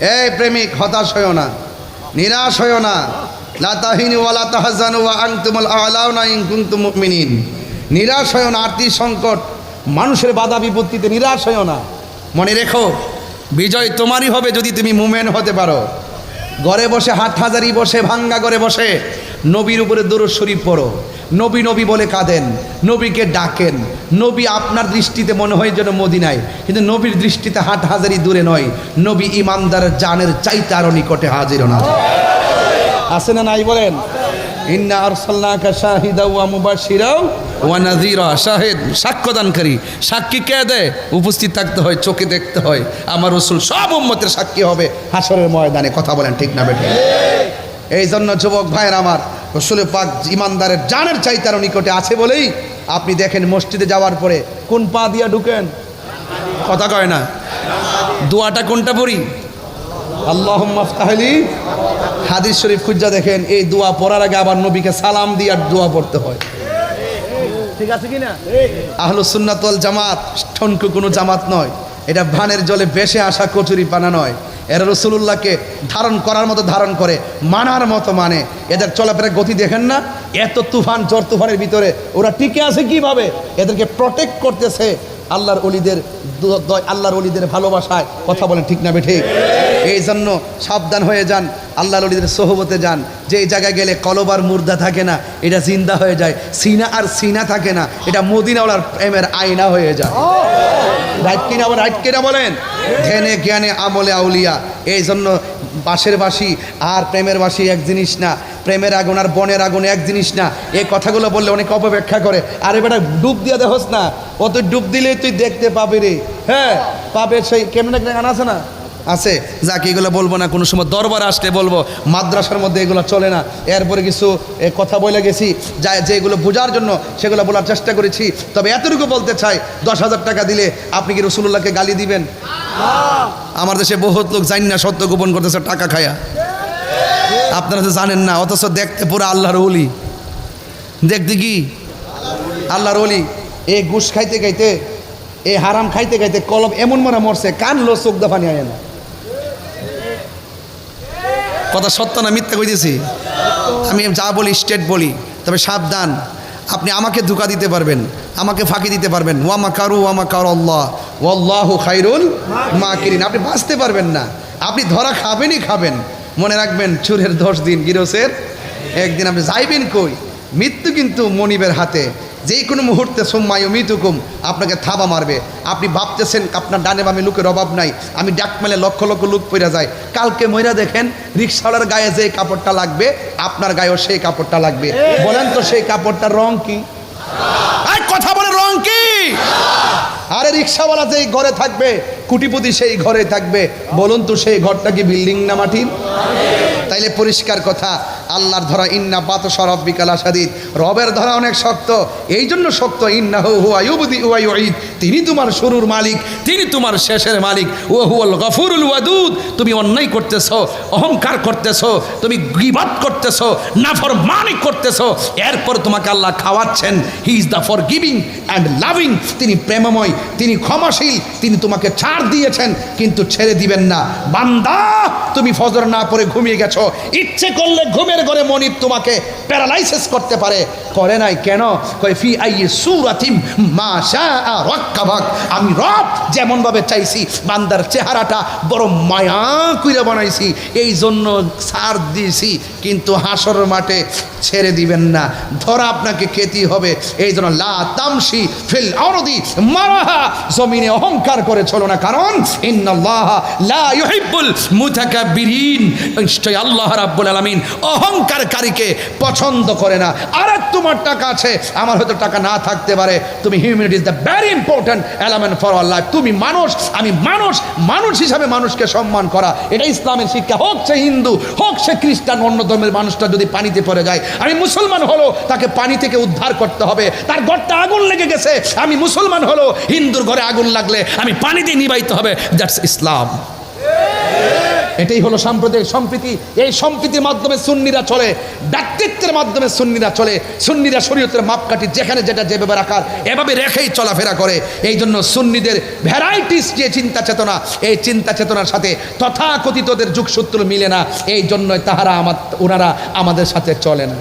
এই প্রেমিক, হতাশ হয়েও না, নিরাশ হয়েও না। ওয়ালা তাহজানু ওয়া আনতুমুল আলাউনা ইন কুনতুম মুমিনিন। নিরাশ হয়েও না, আর্থিক সংকট, মানুষের বাধা বিপত্তিতে নিরাশ হয়েও না। মনে রেখো, বিজয় তোমারই হবে যদি তুমি মুমেন হতে পারো। ঘরে বসে হাট হাজারি বসে, ভাঙ্গা করে বসে, নবীর উপরে শরীফ পড়ো। নবী নবী বলে কাঁদেন, নবীকে ডাকেন। নবী আপনার দৃষ্টিতে মনে হয় যেন মদিনায়, কিন্তু নবীর দৃষ্টিতে হাট হাজারি দূরে নয়। নবী ইমানদার জানের চাইতে আরও নিকটে হাজির না। আছে না নাই বলেন? ইন্না আরসালনাকা শাহিদা ওয়া মুবাশশিরা ওয়া নাযীরা। শাহিদ সাক্ষ্যদানকারী সাক্ষী কে দেয়? উপস্থিত থাকতে হয়, চোখে দেখতে হয়। আমার রসুল সব উম্মতের সাক্ষী হবে হাসরের ময়দানে। কথা বলেন ঠিক না বেঠে? এই জন্য যুবক ভাইয়ের আমার রসুল পাক ইমানদারের জানের চাইতে আরও নিকটে আছে বলেই আপনি দেখেন মসজিদে যাওয়ার পরে কোন পা দিয়া ঢুকেন? কথা কয় না। দোয়াটা কোনটা পড়ি? আল্লাহ মাফতাহলি হাদিস শরীফ খুঁজা দেখেন এই দোয়া পড়ার আগে আবার নবীকে সালাম দিয়ে আর দোয়া পড়তে হয়। ঠিক আছে কি না আহলু সুন্নাতল জামাত ঠনকু কোনো জামাত নয়। এটা ভানের জলে বেশে আসা কচুরি পানা নয়। এরা রসুল্লাহকে ধারণ করার মতো ধারণ করে, মানার মতো মানে। এদের চলাফেরা গতি দেখেন না, এত তুফান জ্বর তুফানের ভিতরে ওরা টিকে আছে কীভাবে? এদেরকে প্রটেক্ট করতেছে আল্লাহর অলিদের আল্লাহর অলিদের ভালোবাসায়। কথা বলেন ঠিক না বেঠে? এই জন্য সাবধান হয়ে যান, আল্লাহর অলিদের সোহবতে যান। যে জায়গায় গেলে কলবার মুর্দা থাকে না, এটা জিন্দা হয়ে যায়, সিনা আর সিনা থাকে না, এটা মদিনাওয়ালার প্রেমের আয়না হয়ে যায়। রাইট কিনা আবার রাইট কিনা বলেন? ধ্যানে জ্ঞানে আমলে আউলিয়া। এই জন্য বাঁশের বাসি আর প্রেমের বাসি এক জিনিস না। প্রেমের আগুন আর বনের আগুন এক জিনিস না। এই কথাগুলো বললে অনেক অপব্যাখ্যা করে। আরে বেটা, ডুব দিয়ে দেখোস না। ও তুই ডুব দিলেই তুই দেখতে পাবি রে। হ্যাঁ পাবে সেই, কেমন গান আছে না? আছে? যাকে, এগুলো বলব না, কোনো সময় দরবার আসলে বলব। মাদ্রাসার মধ্যে এগুলো চলে না। এরপরে কিছু কথা বলে গেছি। যা, যেগুলো বোঝার জন্য সেগুলো বলার চেষ্টা করেছি। তবে এতটুকু বলতে চাই, দশ হাজার টাকা দিলে আপনি কি রসুল্লাহকে গালি দিবেন? আমার দেশে বহুত লোক জানি না সত্য গোপন করতেছে টাকা খায়া। আপনারা তো জানেন না, অথচ দেখতে পুরো আল্লাহর ওলি। দেখতে কি? আল্লাহর ওলি। এ ঘুষ খাইতে খাইতে, এ হারাম খাইতে খাইতে কলম এমন মনে মরছে, কান লো চোখ দাফানি আয় না। কথা সত্য না মিথ্যা কইতেছি? আমি যা বলি স্টেট বলি, তবে সাবধান। আপনি আমাকে ধোকা দিতে পারবেন, আমাকে ফাঁকি দিতে পারবেন। ওয়ামা কারু ওয়ামা কারু আল্লাহ। ওয়াল্লাহ খাইরুল মা কিরিন আপনি বাঁচতে পারবেন না। আপনি ধরা খাবেনই খাবেন। মনে রাখবেন, চুরের দশ দিন গিরসের, একদিন আপনি যাইবেন কই? মৃত্যু কিন্তু মনিবের হাতে। যে কোনো মুহূর্তে সোম্মায় মৃত্যুকুম আপনাকে থাবা মারবে। আপনি ভাবতেছেন আপনার ডানে বামে লুকের অভাব নাই আমি ডাক মেলে লক্ষ লক্ষ লুক পড়ে যায়। কালকে ময়রা দেখেন রিক্সাওয়ালার গায়ে যে কাপড়টা লাগবে আপনার গায়েও সেই কাপড়টা লাগবে। বলেন তো সেই কাপড়টার রং কি? কথা বলে রং কি? আরে রিক্সাওয়ালা যেই ঘরে থাকবে, কুটিপতি সেই ঘরে থাকবে। বলুন তো সেই ঘরটা কি বিল্ডিং না মাটির? তাইলে পরিষ্কার কথা, আল্লাহর ধরা ইন্না পাত সরব বিকাল সাদিদ রবের ধরা অনেক শক্ত এই জন্য শক্ত ইন্না হু হুয়া ইউবদি ওয়া ইউঈদ। তিনি তোমার শুরুর মালিক, তিনি তোমার শেষের মালিক। ও হুয়াল গফুরুল ওয়াদুদ, তুমি অন্যায় করতেছো, অহংকার করতেছো, তুমি গিবাত করতেছো, নাফরমানি করতেছো। এরপর তোমাকে আল্লাহ খাওয়াচ্ছেন he is the forgiving and loving তিনি প্রেমময় তিনি ক্ষমাশীল, তিনি তোমাকে ছাড় দিয়েছেন, কিন্তু ছেড়ে দিবেন না। বান্দা, তুমি ফজর না পরে ঘুমিয়ে গেছো। ইচ্ছে করলে ঘুমের ঘরে মনিব তোমাকে প্যারালাইসিস করতে পারে। করে নাই কেন? কয়, ফি আই সুরাতিম মা রাক্কাবাক। আমি রব যেমন ভাবে চাইছি, বান্দার চেহারাটা বড় মায়া কইরা বানাইছি এই জন্য ছাড় দিয়েছি, কিন্তু হাসর মাঠে ছেড়ে দিবেন না। ধরা আপনাকে খেতে হবে এই জন্য লা তামসি ফিল আরদি মারাহা। জমিনে অহংকার করে চলো না? কারণ আল্লাহ রাব্বুল আলামিন পছন্দ করে না। তোমার টাকা আছে, আমার হয়তো টাকা না থাকতে পারে। তুমি humanity is the important for তুমি মানুষ, আমি মানুষ মানুষ হিসাবে মানুষকে সম্মান করা। এটা ইসলামের শিক্ষা। হোক সে হিন্দু, হোক সে খ্রিস্টান, অন্য ধর্মের মানুষটা যদি পানিতে পড়ে যায়। আমি মুসলমান হলো, তাকে পানি থেকে উদ্ধার করতে হবে। তার ঘরটা আগুন লেগে গেছে। আমি মুসলমান হলো হিন্দুর ঘরে আগুন লাগলে আমি পানি দিয়ে নিবাইতে হবে। দ্যাটস ইসলাম এটাই হলো সাম্প্রদায়িক সম্প্রীতি। এই সম্প্রীতির মাধ্যমে সুন্নিরা চলে ব্যক্তিত্বের মাধ্যমে সুন্নিরা চলে, সুন্নিরা শরীয়তের মাপকাঠি যেখানে যেটা যেভাবে রাখার এভাবে রেখেই চলাফেরা করে। এই জন্য সুন্নিদের ভ্যারাইটিস যে চিন্তা চেতনা, এই চিন্তা চেতনার সাথে তথাকথিতদের যুগসূত্র মিলে না। এই জন্যই তাহারা আমার, ওনারা আমাদের সাথে চলে না।